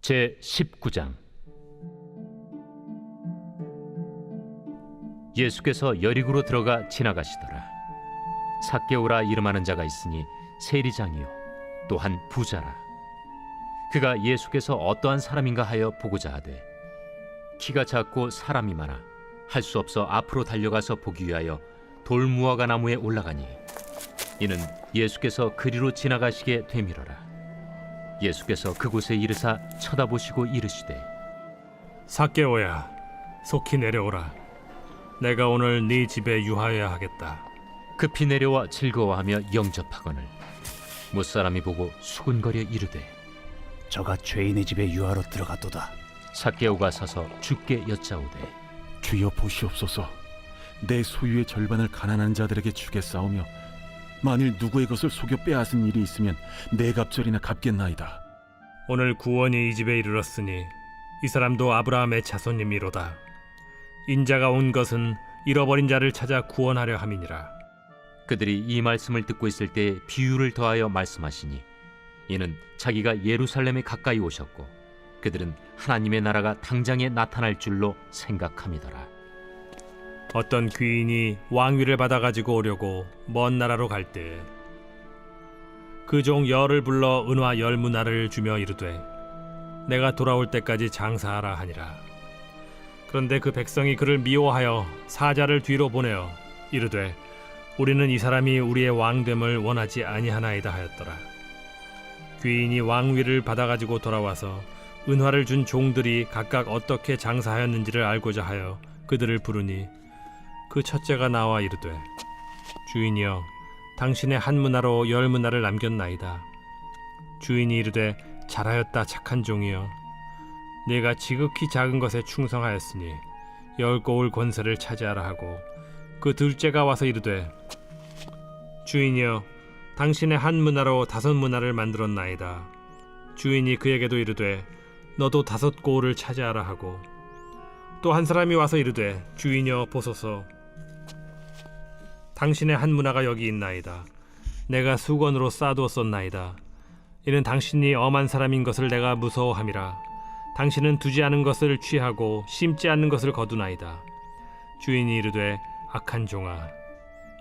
제 19장. 예수께서 여리고로 들어가 지나가시더라. 삭개오라 이름하는 자가 있으니 세리장이요 또한 부자라. 그가 예수께서 어떠한 사람인가 하여 보고자 하되 키가 작고 사람이 많아 할 수 없어 앞으로 달려가서 보기 위하여 돌무화과 나무에 올라가니 이는 예수께서 그리로 지나가시게 되밀어라 예수께서 그곳에 이르사 쳐다보시고 이르시되 사개오야, 속히 내려오라. 내가 오늘 네 집에 유하여야 하겠다. 급히 내려와 즐거워하며 영접하거늘 무사람이 보고 수군거려 이르되 저가 죄인의 집에 유하러 들어갔도다. 삭개오가 서서 주께 여짜오되 주여 보시옵소서 내 소유의 절반을 가난한 자들에게 주겠사오며 만일 누구의 것을 속여 빼앗은 일이 있으면 내 갑절이나 갚겠나이다 오늘 구원이 이 집에 이르렀으니 이 사람도 아브라함의 자손님이로다. 인자가 온 것은 잃어버린 자를 찾아 구원하려 함이니라. 그들이 이 말씀을 듣고 있을 때 비유를 더하여 말씀하시니 이는 자기가 예루살렘에 가까이 오셨고 그들은 하나님의 나라가 당장에 나타날 줄로 생각함이더라 어떤 귀인이 왕위를 받아 가지고 오려고 먼 나라로 갈 때 그 종 열을 불러 은화 열 문화를 주며 이르되 내가 돌아올 때까지 장사하라 하니라. 그런데 그 백성이 그를 미워하여 사자를 뒤로 보내어 이르되 우리는 이 사람이 우리의 왕됨을 원하지 아니하나이다 하였더라. 귀인이 왕위를 받아 가지고 돌아와서 은화를 준 종들이 각각 어떻게 장사하였는지를 알고자 하여 그들을 부르니 그 첫째가 나와 이르되 주인이여 당신의 한 문화로 열 문화를 남겼나이다. 주인이 이르되 잘하였다 착한 종이여. 네가 지극히 작은 것에 충성하였으니 열 고울 권세를 차지하라 하고 그 둘째가 와서 이르되 주인이여 당신의 한 문화로 다섯 문화를 만들었나이다. 주인이 그에게도 이르되 너도 다섯 고울을 차지하라 하고 또 한 사람이 와서 이르되 주인여 보소서 당신의 한 문화가 여기 있나이다. 내가 수건으로 싸두었었나이다. 이는 당신이 엄한 사람인 것을 내가 무서워함이라. 당신은 두지 않은 것을 취하고 심지 않는 것을 거두나이다. 주인이 이르되 악한 종아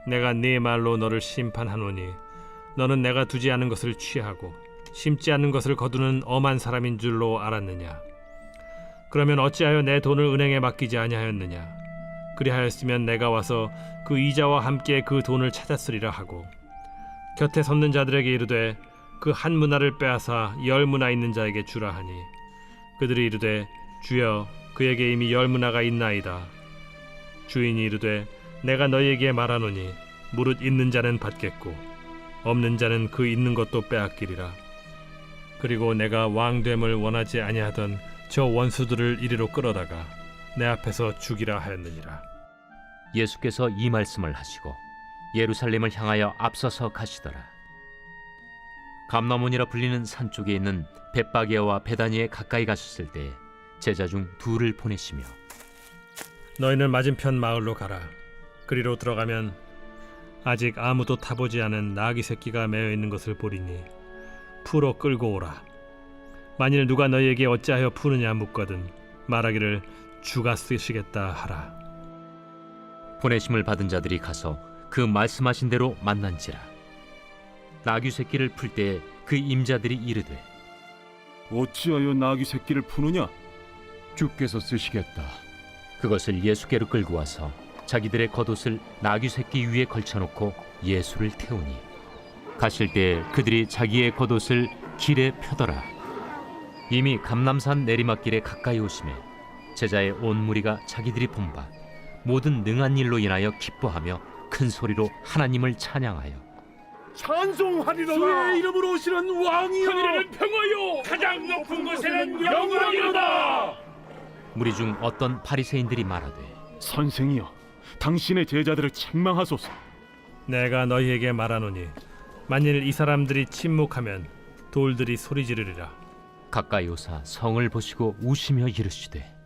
내가 네 말로 너를 심판하노니 너는 내가 두지 않은 것을 취하고 심지 않는 것을 거두는 엄한 사람인 줄로 알았느냐? 그러면 어찌하여 내 돈을 은행에 맡기지 아니하였느냐 그리하였으면 내가 와서 그 이자와 함께 그 돈을 찾았으리라 하고 곁에 섰는 자들에게 이르되 그 한 문화를 빼앗아 열 문화 있는 자에게 주라 하니 그들이 이르되 주여 그에게 이미 열 문화가 있나이다. 주인이 이르되 내가 너희에게 말하노니 무릇 있는 자는 받겠고 없는 자는 그 있는 것도 빼앗기리라. 그리고 내가 왕됨을 원하지 아니하던 저 원수들을 이리로 끌어다가 내 앞에서 죽이라 하였느니라 예수께서 이 말씀을 하시고 예루살렘을 향하여 앞서서 가시더라. 감나몬이라 불리는 산 쪽에 있는 벳바게와 베다니에 가까이 가셨을 때 제자 중 둘을 보내시며 너희는 맞은편 마을로 가라. 그리로 들어가면 아직 아무도 타보지 않은 나귀 새끼가 매어 있는 것을 보리니 풀어 끌고 오라. 만일 누가 너희에게 어찌하여 푸느냐 묻거든 말하기를 주가 쓰시겠다 하라. 보내심을 받은 자들이 가서 그 말씀하신 대로 만난지라 나귀 새끼를 풀때그 임자들이 이르되 어찌하여 나귀 새끼를 푸느냐 주께서 쓰시겠다. 그것을 예수께로 끌고 와서 자기들의 겉옷을 나귀 새끼 위에 걸쳐놓고 예수를 태우니 가실 때 그들이 자기의 겉옷을 길에 펴더라 이미 감남산 내리막길에 가까이 오심에 제자의 온 무리가 자기들이 본바 모든 능한 일로 인하여 기뻐하며 큰 소리로 하나님을 찬양하여. 찬송하리라 주의 이름으로 오시는 왕이여. 하늘에는 평화요. 가장 높은 곳에는 영광이로다. 무리 중 어떤 바리새인들이 말하되 선생이여 당신의 제자들을 책망하소서. 내가 너희에게 말하노니 만일 이 사람들이 침묵하면 돌들이 소리 지르리라. 가까이 오사 성을 보시고 우시며 이르시되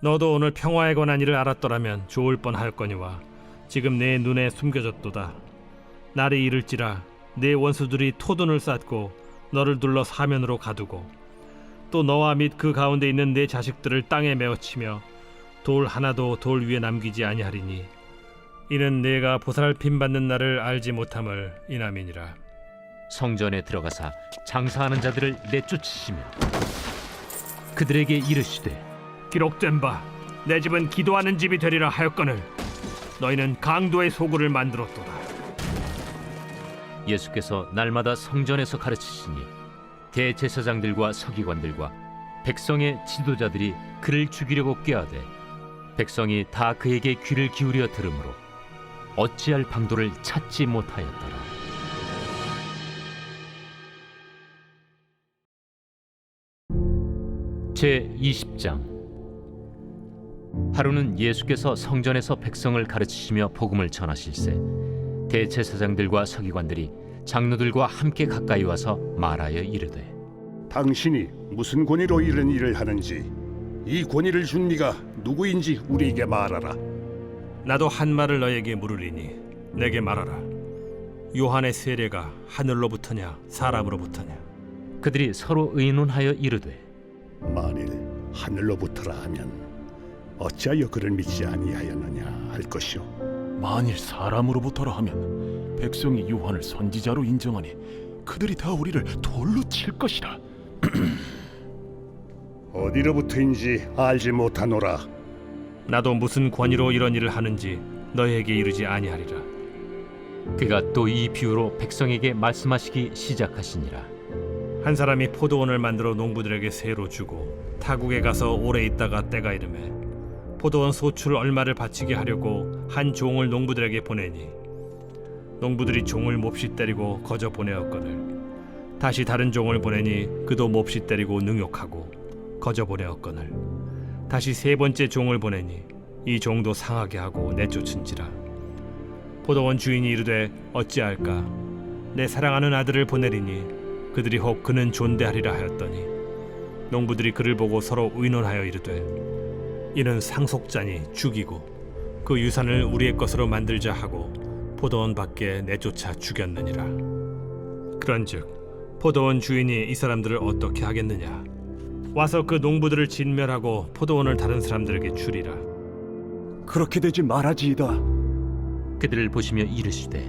너도 오늘 평화에 관한 일을 알았더라면 좋을 뻔하였거니와 지금 내 눈에 숨겨졌도다. 날이 이를지라 내 원수들이 토둔을 쌓고 너를 둘러 사면으로 가두고 또 너와 및 그 가운데 있는 내 자식들을 땅에 메어치며 돌 하나도 돌 위에 남기지 아니하리니 이는 내가 보살핌 받는 날을 알지 못함을 인함이니라 성전에 들어가사 장사하는 자들을 내쫓으시며 그들에게 이르시되 기록된 바 내 집은 기도하는 집이 되리라 하였거늘 너희는 강도의 소굴을 만들었도다 예수께서 날마다 성전에서 가르치시니 대제사장들과 서기관들과 백성의 지도자들이 그를 죽이려고 꾀하되 백성이 다 그에게 귀를 기울여 들으므로 어찌할 방도를 찾지 못하였더라. 제 20장 하루는 예수께서 성전에서 백성을 가르치시며 복음을 전하실세. 대제사장들과 서기관들이 장로들과 함께 가까이 와서 말하여 이르되 당신이 무슨 권위로 이런 일을 하는지 이 권위를 준 네가 누구인지 우리에게 말하라. 나도 한 말을 너에게 물으리니 내게 말하라. 요한의 세례가 하늘로부터냐 사람으로부터냐? 그들이 서로 의논하여 이르되 만일 하늘로부터라 하면 어찌하여 그를 믿지 아니하였느냐 할 것이요. 만일 사람으로부터라 하면 백성이 요한을 선지자로 인정하니 그들이 다 우리를 돌로 칠 것이라. 어디로부터인지 알지 못하노라. 나도 무슨 권위로 이런 일을 하는지 너에게 이르지 아니하리라 그가 또 이 비유로 백성에게 말씀하시기 시작하시니라 한 사람이 포도원을 만들어 농부들에게 새로 주고 타국에 가서 오래 있다가 때가 이르매 포도원 소출 얼마를 바치게 하려고 한 종을 농부들에게 보내니 농부들이 종을 몹시 때리고 거저 보내었거늘. 다시 다른 종을 보내니 그도 몹시 때리고 능욕하고 거저 보내었거늘. 다시 세 번째 종을 보내니 이 종도 상하게 하고 내쫓은지라. 포도원 주인이 이르되 어찌할까? 내 사랑하는 아들을 보내리니 그들이 혹 그는 존대하리라 하였더니 농부들이 그를 보고 서로 의논하여 이르되 이는 상속자니 죽이고 그 유산을 우리의 것으로 만들자 하고 포도원 밖에 내쫓아 죽였느니라. 그런즉 포도원 주인이 이 사람들을 어떻게 하겠느냐? 와서 그 농부들을 진멸하고 포도원을 다른 사람들에게 주리라. 그렇게 되지 말아지이다. 그들을 보시며 이르시되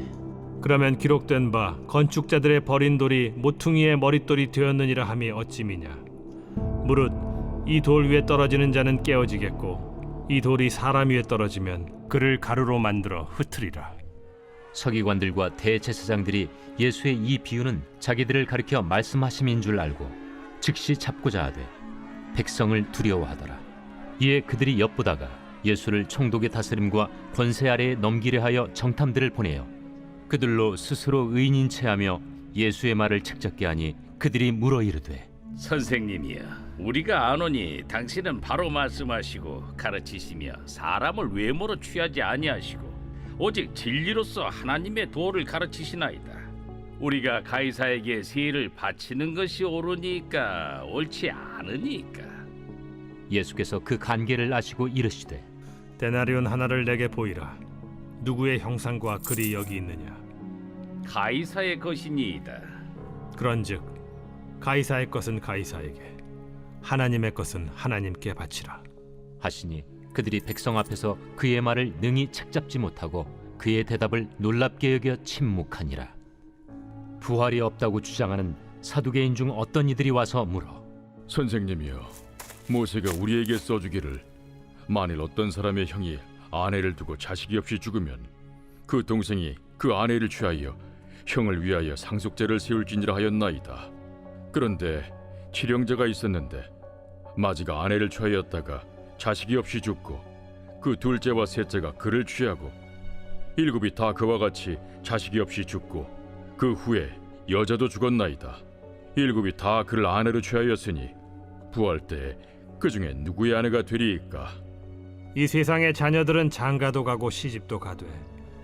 그러면 기록된 바 건축자들의 버린 돌이 모퉁이의 머릿돌이 되었느니라 함이 어찌미냐? 무릇 이 돌 위에 떨어지는 자는 깨어지겠고 이 돌이 사람 위에 떨어지면 그를 가루로 만들어 흩으리라. 서기관들과 대제사장들이 예수의 이 비유는 자기들을 가리켜 말씀하심인 줄 알고 즉시 잡고자 하되 백성을 두려워하더라. 이에 그들이 엿보다가 예수를 총독의 다스림과 권세 아래에 넘기려 하여 정탐들을 보내어 그들로 스스로 의인인 체하며 예수의 말을 책잡게 하니 그들이 물어 이르되 선생님이여 우리가 아노니 당신은 바로 말씀하시고 가르치시며 사람을 외모로 취하지 아니하시고 오직 진리로서 하나님의 도를 가르치시나이다. 우리가 가이사에게 세를 바치는 것이 옳으니까 옳지 않으니까. 예수께서 그 간계를 아시고 이르시되 데나리온 하나를 내게 보이라. 누구의 형상과 글이 여기 있느냐? 가이사의 것이니이다. 그런즉 가이사의 것은 가이사에게 하나님의 것은 하나님께 바치라. 하시니 그들이 백성 앞에서 그의 말을 능히 책잡지 못하고 그의 대답을 놀랍게 여겨 침묵하니라. 부활이 없다고 주장하는 사두개인 중 어떤 이들이 와서 물어? 선생님이여 모세가 우리에게 써주기를 만일 어떤 사람의 형이 아내를 두고 자식이 없이 죽으면 그 동생이 그 아내를 취하여 형을 위하여 상속제를 세울지니라 하였나이다. 그런데 칠형제가 있었는데 마지가 아내를 취하였다가 자식이 없이 죽고 그 둘째와 셋째가 그를 취하고 일곱이 다 그와 같이 자식이 없이 죽고 그 후에 여자도 죽었나이다 일곱이 다 그를 아내로 취하였으니 부활 때그 중에 누구의 아내가 되리이까? 이 세상의 자녀들은 장가도 가고 시집도 가되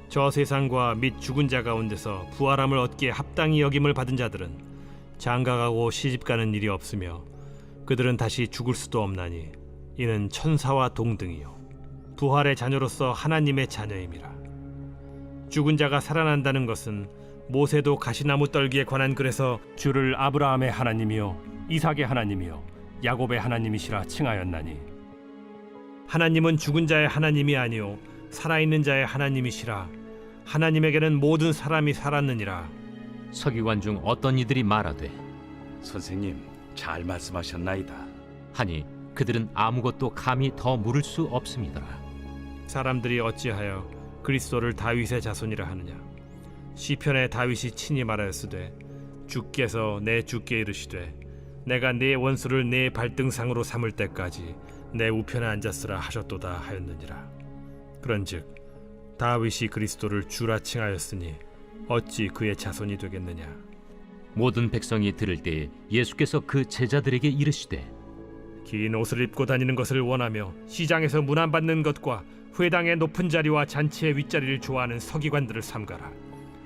저 세상과 및 죽은 자 가운데서 부활함을 얻기에 합당히 여김을 받은 자들은 장가가고 시집가는 일이 없으며 그들은 다시 죽을 수도 없나니 이는 천사와 동등이요. 부활의 자녀로서 하나님의 자녀임이라. 죽은 자가 살아난다는 것은 모세도 가시나무 떨기에 관한 글에서 주를 아브라함의 하나님이요 이삭의 하나님이요 야곱의 하나님이시라 칭하였나니. 하나님은 죽은 자의 하나님이 아니요 살아있는 자의 하나님이시라. 하나님에게는 모든 사람이 살았느니라. 서기관 중 어떤 이들이 말하되? 선생님 잘 말씀하셨나이다. 하니 그들은 아무것도 감히 더 물을 수 없음이더라. 사람들이 어찌하여 그리스도를 다윗의 자손이라 하느냐? 시편에 다윗이 친히 말하였으되 주께서 내 주께 이르시되 내가 네 원수를 네 발등상으로 삼을 때까지 내 우편에 앉았으라 하셨도다 하였느니라. 그런즉 다윗이 그리스도를 주라 칭하였으니 어찌 그의 자손이 되겠느냐 모든 백성이 들을 때에 예수께서 그 제자들에게 이르시되 긴 옷을 입고 다니는 것을 원하며 시장에서 문안받는 것과 회당의 높은 자리와 잔치의 윗자리를 좋아하는 서기관들을 삼가라.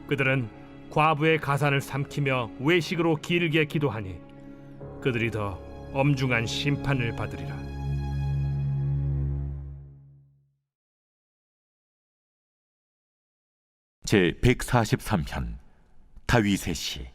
그들은 과부의 가산을 삼키며 외식으로 길게 기도하니 그들이 더 엄중한 심판을 받으리라. 제 143편 다윗의 시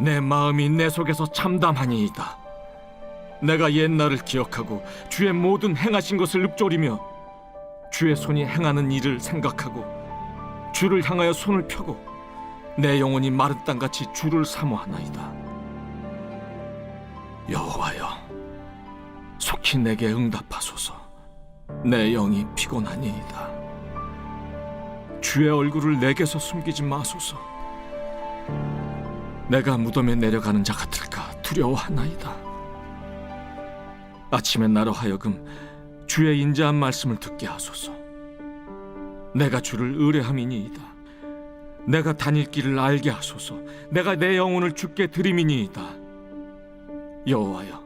내 마음이 내 속에서 참담하니이다. 내가 옛날을 기억하고 주의 모든 행하신 것을 읊조리며 주의 손이 행하는 일을 생각하고 주를 향하여 손을 펴고 내 영혼이 마른 땅같이 주를 사모하나이다. 여호와여, 속히 내게 응답하소서. 내 영이 피곤하니이다. 주의 얼굴을 내게서 숨기지 마소서. 내가 무덤에 내려가는 자 같을까 두려워하나이다. 아침에 나로 하여금 주의 인자한 말씀을 듣게 하소서. 내가 주를 의뢰함이니이다. 내가 다닐 길을 알게 하소서. 내가 내 영혼을 주께 드림이니이다. 여호와여,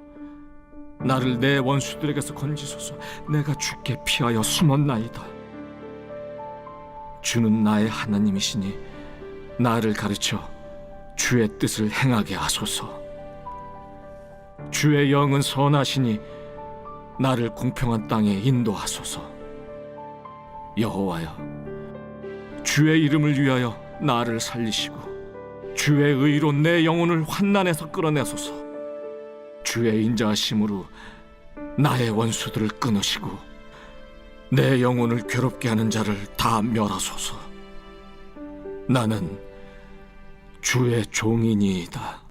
나를 내 원수들에게서 건지소서. 내가 주께 피하여 숨었나이다. 주는 나의 하나님이시니 나를 가르쳐 주의 뜻을 행하게 하소서. 주의 영은 선하시니 나를 공평한 땅에 인도하소서. 여호와여, 주의 이름을 위하여 나를 살리시고 주의 의로 내 영혼을 환난에서 끌어내소서. 주의 인자하심으로 나의 원수들을 끊으시고 내 영혼을 괴롭게 하는 자를 다 멸하소서. 나는 주의 종이니이다.